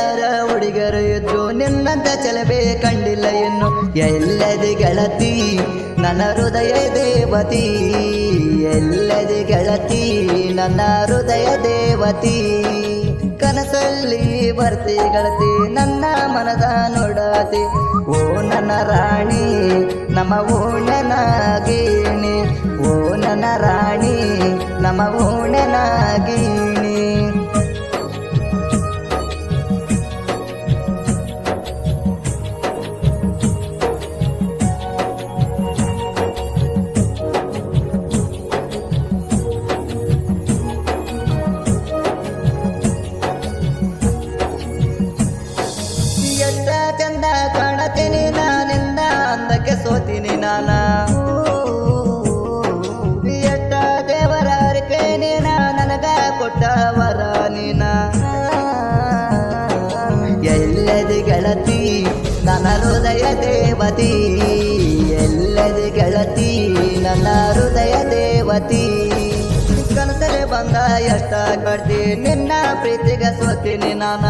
ಸಾವಿರಾರ ಹುಡುಗರು ಎದ್ದು ನಿನ್ನಂತ ಚಲಬೇ ಕಂಡಿಲ್ಲ ಎನ್ನು ಎಲ್ಲದಿ ಗೆಳತಿ, ನನ್ನ ಹೃದಯ ದೇವತಿ. ಎಲ್ಲದಿ ಗೆಳತಿ, ನನ್ನ ಹೃದಯ ದೇವತಿ. ಕನಸಲ್ಲಿ ಬರ್ತಿ ಗೆಳತಿ, ನನ್ನ ಮನದ ನೋಡತಿ. ಓ ನನ್ನ ರಾಣಿ, ನಮ್ಮ ಓಣನಾಗೀನಿ ಓ ನನ್ನ ರಾಣಿ, ನಮ್ಮ ಓಣನಾಗೀನಿ ನಾನ? ಎಷ್ಟ ದೇವರ ನೀನ? ನನಗ ಕೊಟ್ಟ ವರ ನೀನ? ಎಲ್ಲದಿ ಗೆಳತಿ, ನನ್ನ ಹೃದಯ ದೇವತಿ. ಎಲ್ಲದಿ ಗೆಳತಿ, ನನ್ನ ಹೃದಯ ದೇವತಿ. ಕನಸಲೆ ಬಂದ ಎಷ್ಟ ಕಡ್ತಿ ನಿನ್ನ ಪ್ರೀತಿಗೆ ಸೋತೀನಿ ನಾನ?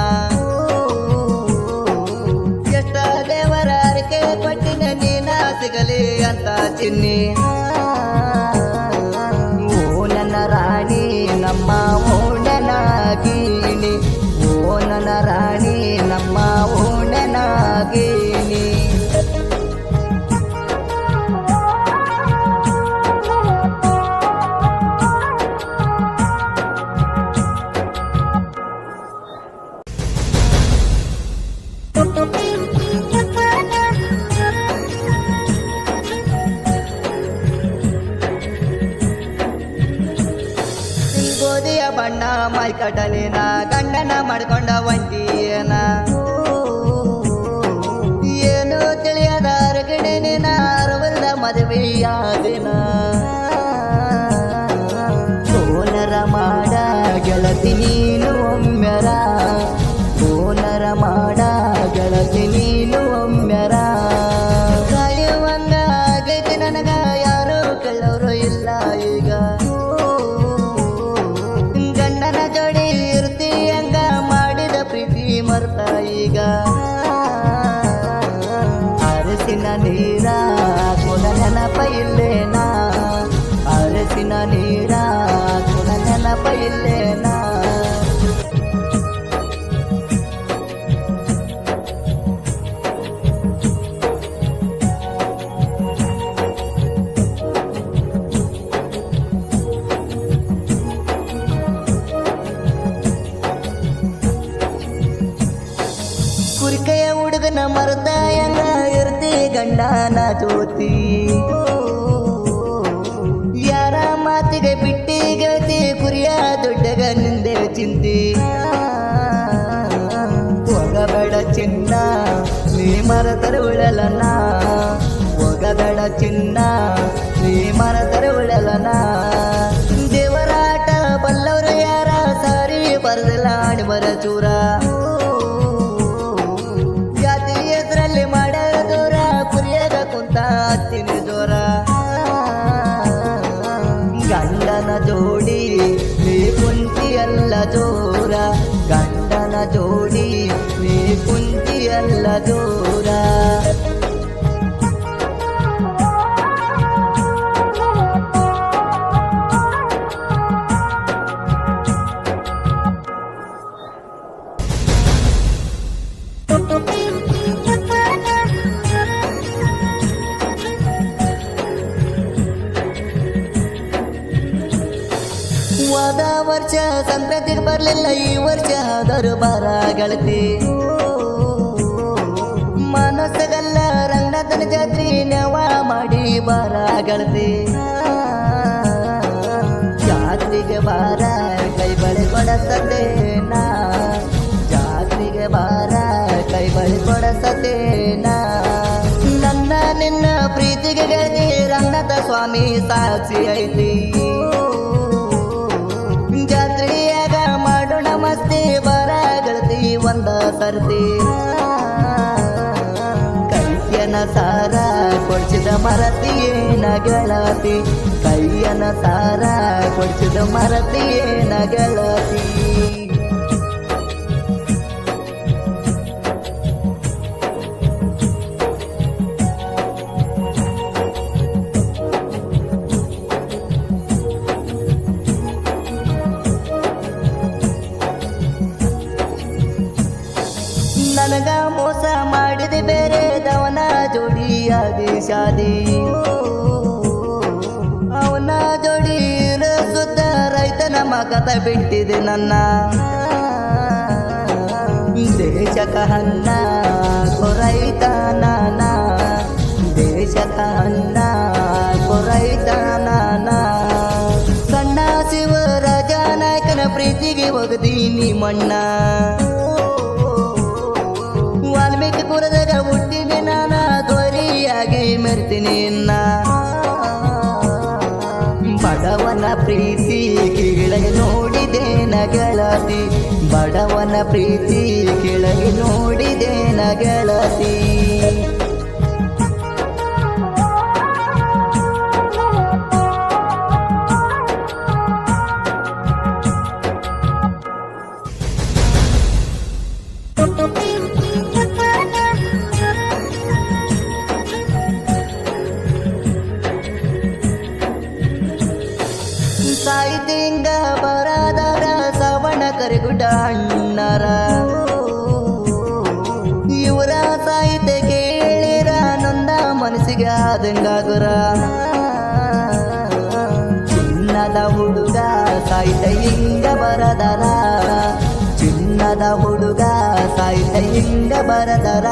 ini ಬಣ್ಣ ಮೈ ಕಟಲಿನ ಗಂಡನ ಮಾಡ್ಕೊಂಡ ಒಂಟಿಯನ? ಏನು ತಿಳಿಯದ ಅರಗಣೆ ನಿನ ಅರವಲ್ದ ಮದುವೆಯ ದಿನ ಸೋನರ ಮಾಡ ಗೆಳತಿ ಅರಸಿನ ನೀರ ಕುಲ ನೆನಪ ಇಲ್ಲೇನಾ ಕುರಿಕೆಯ ಹುಡುಗನ ಮರದ ಹೆಂಗ ಇರ್ತಿ ಗಂಡನ ಜೋತಿ ಮರತರ ಉಳಲನ ಹೋಗಬೇಡ ಚಿನ್ನ ನೀ ಮರತರ ಉಳಲನ ದೇವರಾಟ ಬಲ್ಲವರು ಯಾರ ಸಾರಿ ಬರದಿಲ್ಲ ಆಣಿಮರ ಚೂರ ವರ್ಷ, ಸಂಕ್ರಾಂತಿಗೆ ಬರಲಿಲ್ಲ ಈ ವರ್ಷ. ದರ್ಬಾರ ಗಳತಿ. ಮನಸ್ಸಗಲ್ಲ, ರಂಗನಾಥನ ಜಾತ್ರಿ ನೆವ ಮಾಡಿ ಬಾರ ಗೆಳತಿ. ಜಾತ್ರೆಗೆ ಬಾರ, ಕೈ ಬಳಿ ಕೊಡಸದೇನಾ ಜಾತ್ರೆಗೆ ಬಾರ, ಕೈ ಬಳಿ ಕೊಡಸತೇನಾ ನನ್ನ ನಿನ್ನ ಪ್ರೀತಿಗೆ ಗೆಳತಿ, ರಂಗನಾಥ ಸ್ವಾಮಿ ಸಾಕ್ಷಿ ಐತಿ. ಸರ್ತಿ ಕೈಯನ ಸಾರ ಕೊಡ್ಸಿದ ಮರತಿಯೇ ನಗಳತಿ ಕೈಯನ ಸಾರ ಕೊಡ್ಸಿದ ಮರತಿಯೇ ಗೆಳತಿ ಮಗತ ಬಿಟ್ಟಿದೆ ನನ್ನ. ದೇಶಕ ಅನ್ನ ಕೊರೈತ ನಾನ. ದೇಶಕ ಅನ್ನ ಕೊರೈತ ನಾನ. ಸಣ್ಣ ಶಿವರಾಜ ನಾಯಕನ ಪ್ರೀತಿಗೆ ಒಗದೀನಿ ಮಣ್ಣ. ವಾಲ್ಮೀಕಿ ಪುರದಾಗ ಹುಟ್ಟಿದೆ ನಾನ ಗೋರಿಯಾಗಿ ಮೆರ್ತೀನಿ ಬಡವನ ಪ್ರೀತಿ ಕೆಳಗೆ ನೋಡಿದೆ ನಗಳತಿ ಬಡವನ ಪ್ರೀತಿ ಕೆಳಗೆ ನೋಡಿದೆ ನಗಳತಿ ಅಣ್ಣರ ಇವರ ಸಾಹಿತ್ಯ ಕೇಳಿರ ನೊಂದ ಮನಸ್ಸಿಗೆ ಆದಂಗಾಗುರ ಚಿನ್ನದ ಹುಡುಗ ಸಾಹಿತ್ಯ ಹಿಂಗ ಬರದರ ಚಿನ್ನದ ಹುಡುಗ ಸಾಹಿತ್ಯ ಹಿಂಗ ಬರದರ